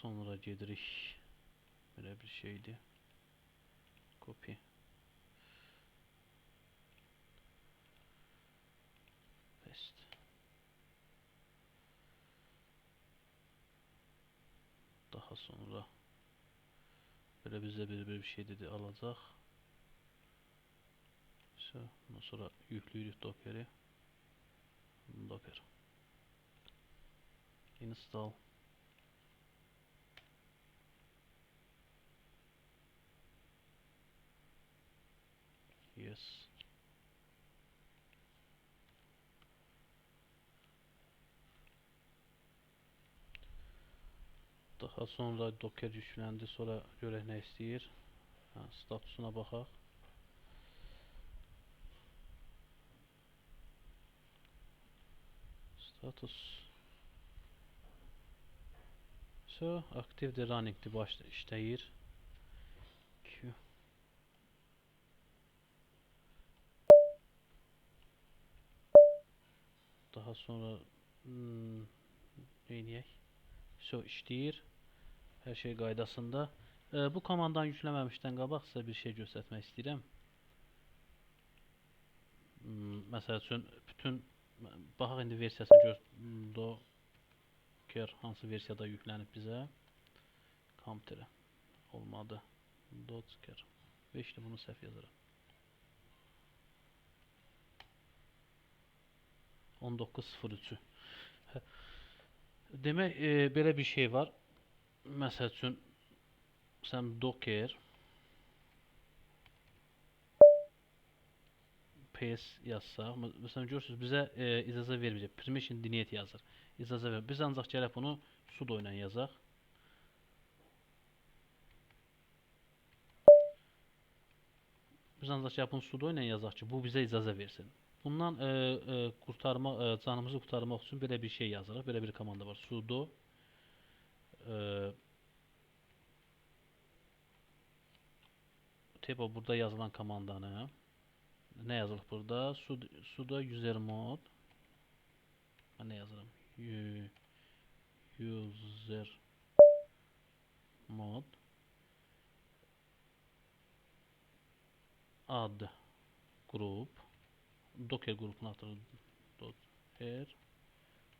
sonra gedirik. Belə bir şeydi. Copy. Paste. Daha sonra böyle bize bir, bir şey dedi alacak. İşte ondan sonra yüklüyoruz Docker'i. Docker. Install. Yes. Daha sonra Docker yüklendi. Sonra görək nə istəyir. Ha, statusuna baxaq. Status. So, active running'di başda işləyir. Daha sonra hmm, neyniyək? So işləyir. Hər şey qaydasında. Ee, bu komandanı yükləməmişdən qabaq sizə bir şey göstərmək istəyirəm. Hmm, məsəl üçün bütün baxaq indi versiyasını gör. Docker hansı versiyada yüklənib bizə? Computerə. Olmadı. Docker. Və işte bunu səhv yazıram. 19.03-ü. Hə. Demək, e, belə bir şey var. Məsəl üçün sən Docker PS yazsaq, mə- məsələn görürsüz bizə e, icazə verməyəcək. Permission denied yazır. İcazə ver. Biz ancaq gərək bunu sudo ilə yazaq. Biz ancaq gərək bunu sudo ilə yazaq ki, bu bizə icazə versin. Bundan e, e, kurtarma e, canımızı kurtarmaq üçün belə bir şey yazırıq. Belə bir komanda var. sudo e, Teba burada yazılan komandanı ne yazılır burada? Sudo, sudo user mod ben ne yazarım? User mod add grup docker grubuna atılır docker.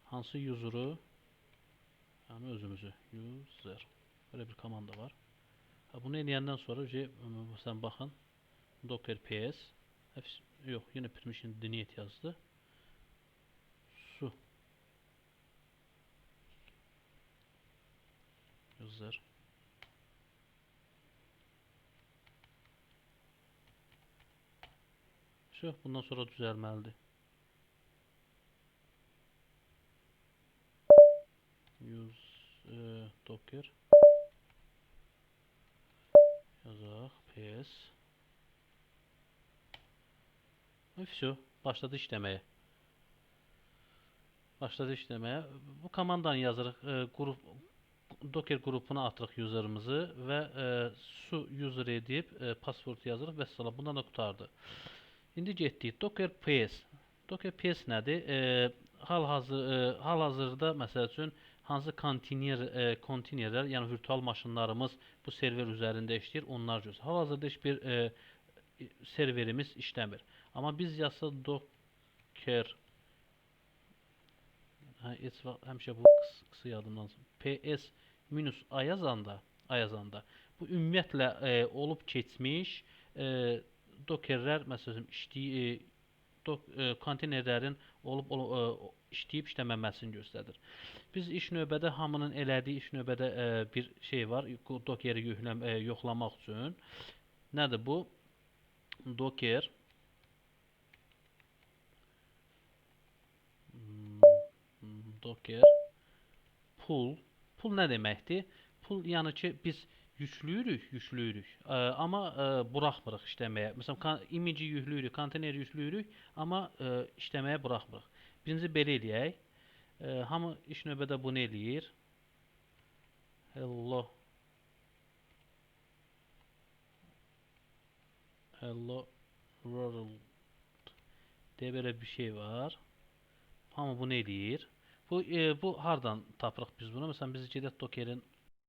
Hansı user'ı? Yani özümüzü user. Böyle bir komanda var. Ha, bunu eləyəndən sonra şey, sən baxın docker ps yok yine permission denied yazdı. Su. User Şu bundan sonra düzəlməlidir. Use e, docker yazaq ps Və Все, başladı işləməyə. Başladı işləməyə. Bu komandanı yazırıq. E, qrup Docker qrupuna atırıq user'ımızı və e, su user edib e, password yazırıq və salam. Bundan da qurtardı. İndi getdik. Docker PS. Docker PS nədir? E, hal-hazır e, hal-hazırda məsəl üçün hansı konteyner e, konteynerlər, yəni virtual maşınlarımız bu server üzərində işləyir, onlar göstərir. Hal-hazırda heç bir e, serverimiz işləmir. Amma biz yazsa docker hə, heç vaxt həmişə bu qıs, qısa yadımdan ps minus a yazanda, a yazanda bu ümumiyyətlə e, olub keçmiş e, dockerlər məsələn işləyə e, dok, e, konteynerlərin olub ol, e, o- işləyib işləməməsini göstərir. Biz iş növbədə hamının elədiyi iş növbədə e, bir şey var. Bu Dockeri yükləm, e, yoxlamaq üçün. Nədir bu? Docker Hmm, hmm, Docker pull pull nə deməkdir? Pull yəni ki biz yüklüyürük, yüklüyürük. Ə, amma ə, buraxmırıq işləməyə. Məsələn, kan- image yüklüyürük, konteyner yüklüyürük, amma ə, işləməyə buraxmırıq. Birinci belə eləyək. Ə, hamı iş növbədə bunu eləyir. Hello Hello World deyə belə bir şey var. Hamı bunu eləyir. Bu e, bu hardan tapırıq biz bunu? Məsələn biz gedək Dockerin